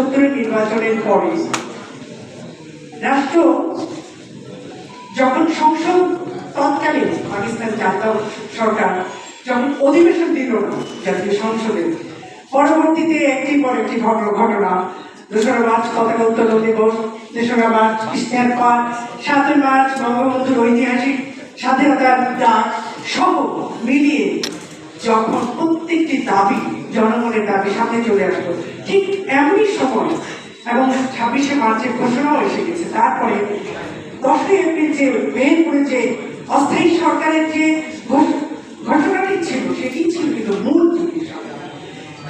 সত্তরের নির্বাচনের পরে রাষ্ট্র যখন সংসদ তৎকালীন পাকিস্তান জাতীয় সরকার যখন অধিবেশন দিল না জাতীয় সংসদে, পরবর্তীতে একটি পর একটি ঘটনা দোসরা মার্চ পতাকা উত্তোলন দিবস? তেসরা মার্চ ইস্তেহার পাঠ, সাতই মার্চ বঙ্গবন্ধুর ঐতিহাসিক স্বাধীনতার ডাক সহ মিলিয়ে যখন প্রত্যেকটি দাবি জনগণের দাবি সামনে চলে আসলো। ঠিক এমনই সময় এবং ছাব্বিশে মার্চের ঘোষণাও এসে গেছে। তারপরে দশই এপ্রিল যে মেহেরপুরে যে অস্থায়ী সরকারের যে ঘটনাটি ছিল, সেটি ছিল কিন্তু মূল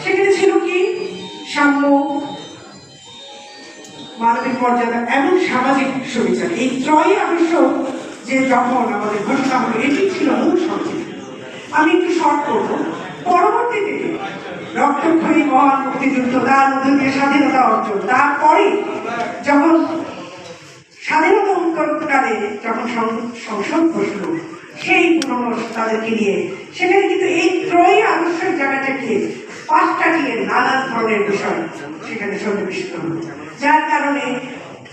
সেখানে ছিল কি? সাম্য, মানবিক মর্যাদা এবং সামাজিক সুবিচার। এই ত্রয়ই আদর্শ যে যখন আমাদের ঘোষণা হলো এটি ছিল মূল সংকেত। আমি একটু শর্ট করব। পরবর্তীতে রক্তক্ষয়ী মহান মুক্তিযুদ্ধ, তার মধ্যে স্বাধীনতা অর্জন। তারপরে যখন স্বাধীনতা উত্তরকালে যখন সংসদ বসল, সেই পুরনো তাদেরকে নিয়ে, সেখানে কিন্তু এই ত্রয়ী আদর্শের জায়গাটাকে পাশ কাটিয়ে নানা ধরনের বিষয় সেখানে সন্নিবেশিত হল। যার কারণে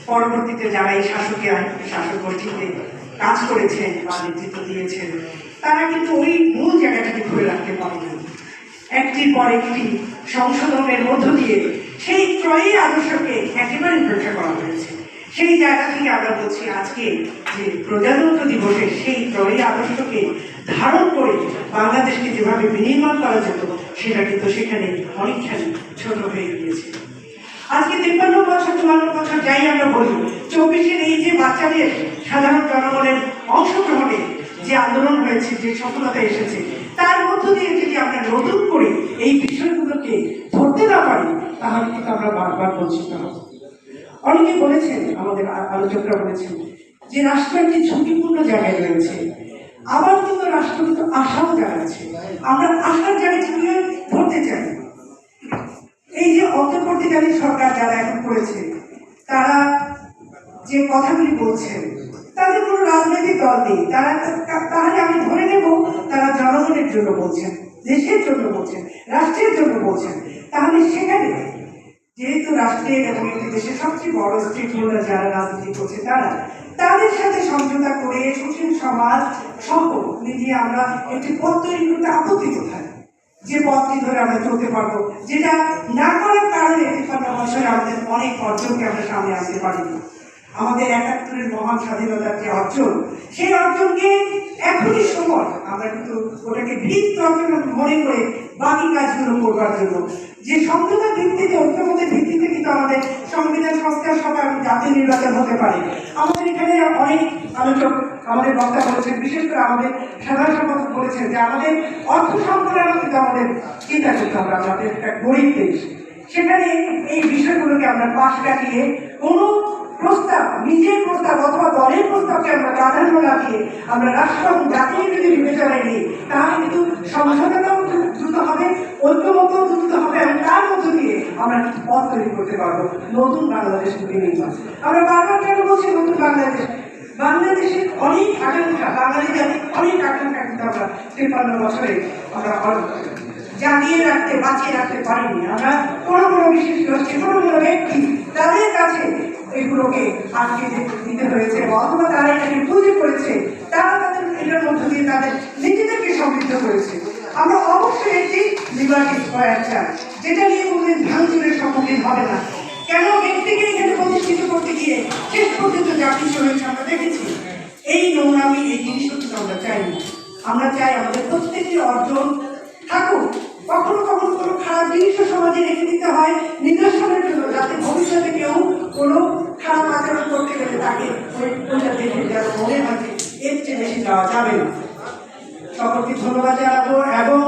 পরবর্তীতে যারা এই শাসকে শাসক গোষ্ঠীতে কাজ করেছেন বা নেতৃত্ব দিয়েছেন, তারা কিন্তু ওই মূল জায়গাটাকে ধরে রাখতে পারেনি একটির পর একটি সংশোধনের মধ্য দিয়ে সেই ত্রয়ী আদর্শকে একেবারে উপেক্ষা করা হয়েছে। সেই জায়গা থেকে আমরা বলছি আজকে যে প্রজাতন্ত্র দিবসে সেই ত্রয়ী আদর্শকে ধারণ করে বাংলাদেশকে যেভাবে বিনির্মাণ করা যেত সেটা কিন্তু সেখানে অনেকখানি ছোট হয়ে গিয়েছে। আজকে তিপ্পান্ন বছর, চুয়ান্ন বছর যাই আমরা বলি, চব্বিশের এই যে বাচ্চাদের সাধারণ জনগণের অংশগ্রহণে যে আন্দোলন হয়েছে, যে সফলতা এসেছে, তার মধ্য দিয়ে যদি আমরা নতুন করে এই বিষয়গুলোকে ধরতে না পারি, তাহলে কিন্তু আমরা বারবার বঞ্চিত হব। অনেকে বলেছেন, আমাদের আলোচকরা বলেছেন যে রাষ্ট্র একটি ঝুঁকিপূর্ণ জায়গায় রয়েছে। আবার কিন্তু রাষ্ট্র কিন্তু আশাও জানাচ্ছে আমরা আশার জায়গাটিকে ধরতে চাই অন্তর্বর্তীকালীন সরকার যারা এখন করেছে, তারা যে কথাগুলি বলছেন, তাদের কোনো রাজনৈতিক দল নেই। তারা তাহলে আমি ধরে নেব, তারা জনগণের জন্য বলছেন, দেশের জন্য বলছেন, রাষ্ট্রের জন্য বলছেন। তাহলে সেখানে যেহেতু রাষ্ট্রের এবং একটি দেশের সবচেয়ে বড় স্টেক হোল্ডার যারা রাজনীতি করছে তারা, তাদের সাথে সমঝোতা করে সুশীল সমাজ, সহ মিলিয়ে আমরা একটি পথ তৈরি করতে আপত্তি কোথায় যে পথটি ধরে আমরা চলতে পারব, যেটা না করার কারণে আমাদের অনেক অর্জনকে আমরা সামনে আসতে পারিনি। আমাদের একাত্তরের মহান স্বাধীনতার যে অর্জন, সেই অর্জনকে এখনই সময়। আমরা কিন্তু ওটাকে ভিত অর্জন মনে করে বাকি কাজগুলো করবার জন্য। যে সমঝোতার ভিত্তিতে, ঐক্যমতের ভিত্তিতে কিন্তু আমাদের সংবিধান, সংস্কার সভা এবং জাতীয় নির্বাচন হতে পারে। আমাদের এখানে অনেক আলোচক, আমাদের বক্তা বলেছেন, বিশেষ করে আমাদের সাধারণ সম্পাদক বলেছেন যে আমাদের অর্থ সম্পর্কে কিন্তু আমাদের চিন্তা করতে হবে আমাদের একটা গরিব দেশ। সেখানে এই বিষয়গুলোকে আমরা পাশ কাটিয়ে কোনো প্রস্তাব, নিজের প্রস্তাব অথবা দলের প্রস্তাবকে আমরা প্রাধান্য লাগিয়ে আমরা রাষ্ট্র এবং জাতীয় যদি বিবেচনায় নিই, তাহলে কিন্তু সংশোধনও দ্রুত হবে ঐক্যমত দ্রুত হবে এবং তার মধ্য দিয়ে আমরা পথ তৈরি করতে পারব। নতুন বাংলাদেশ নির্মাণ আমরা বারবার কেন বলছি নতুন বাংলাদেশ? বাংলাদেশের অনেক আকাঙ্ক্ষা বাঙালি জাতির অনেক আকাঙ্ক্ষা কিন্তু আমরা তিপ্পান্ন বছরে আমরা। জাগিয়ে রাখতে, বাঁচিয়ে রাখতে পারিনি। আমরা কোনো কোনো বিশেষ গোষ্ঠী কোনো কোনো ব্যক্তি তাদের কাছে এগুলোকে আটকে দিতে- হয়েছে, অথবা তারা এটাকে পুঁজি করেছে, তারা তাদের এটার মধ্য দিয়ে তাদের নিজেদেরকে সমৃদ্ধ করেছে। আমরা অবশ্যই একটি লিবার্টি স্কোয়ার চাই, যেটা নিয়ে কোনোদিন ভাঙচুরের সম্মুখীন হবে না। কেন ব্যক্তিকে এখানে প্রতিষ্ঠিত করতে গিয়ে শেষ পর্যন্ত জাতি চলেছে আমরা দেখেছি, এই নোংরামি, এই জিনিসগুলো আমরা চাই না। আমরা চাই আমাদের প্রত্যেকটি অর্জন থাকুক। কখনো কখনো কোনো খারাপ জিনিসও সমাজে রেখে দিতে হয়, নিদর্শনের জন্য, যাতে ভবিষ্যতে কেউ কোনো খারাপ আচরণ করতে গেলে তাকে ওই ওইটা দেখে যেন মনে হয় যে এর চেয়ে বেশি যাওয়া যাবে না। সকলকে ধন্যবাদ জানাব এবং